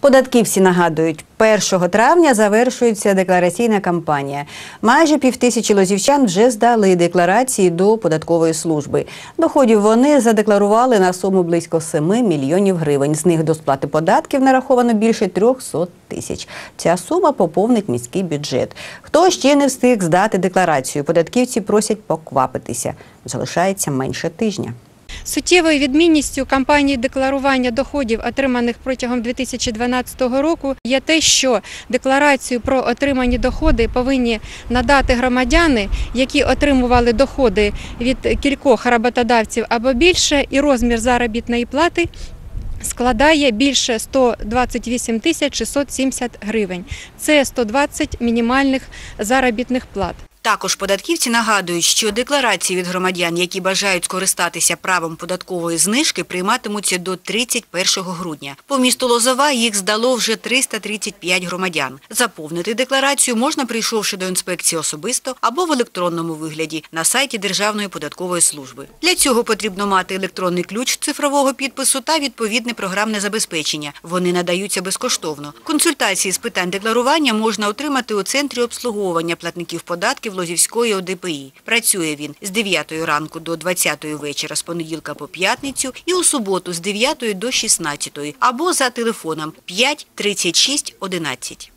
Податківці нагадують, 1 травня завершується деклараційна кампанія. Майже півтисячі лозівчан вже здали декларації до податкової служби. Доходів вони задекларували на суму близько 7 мільйонів гривень. З них до сплати податків нараховано більше 300 тисяч. Ця сума поповнить міський бюджет. Хто ще не встиг здати декларацію, податківці просять поквапитися. Залишається менше тижня. Суттєвою відмінністю кампанії декларування доходів, отриманих протягом 2012 року, є те, що декларацію про отримані доходи повинні надати громадяни, які отримували доходи від кількох роботодавців або більше, і розмір заробітної плати. Складає більше 128 тисяч 670 гривень. Це 120 мінімальних заробітних плат. Також податківці нагадують, що декларації від громадян, які бажають скористатися правом податкової знижки, прийматимуться до 31 грудня. По місту Лозова їх здало вже 335 громадян. Заповнити декларацію можна, прийшовши до інспекції особисто або в електронному вигляді на сайті Державної податкової служби. Для цього потрібно мати електронний ключ цифрового підпису та відповідне програмне забезпечення. Вони надаються безкоштовно. Консультації з питань декларування можна отримати у центрі обслуговування платників податків Лозівської ОДПІ. Працює він з 9 ранку до 20 вечора з понеділка по п'ятницю і у суботу з 9 до 16 або за телефоном 5 36 11.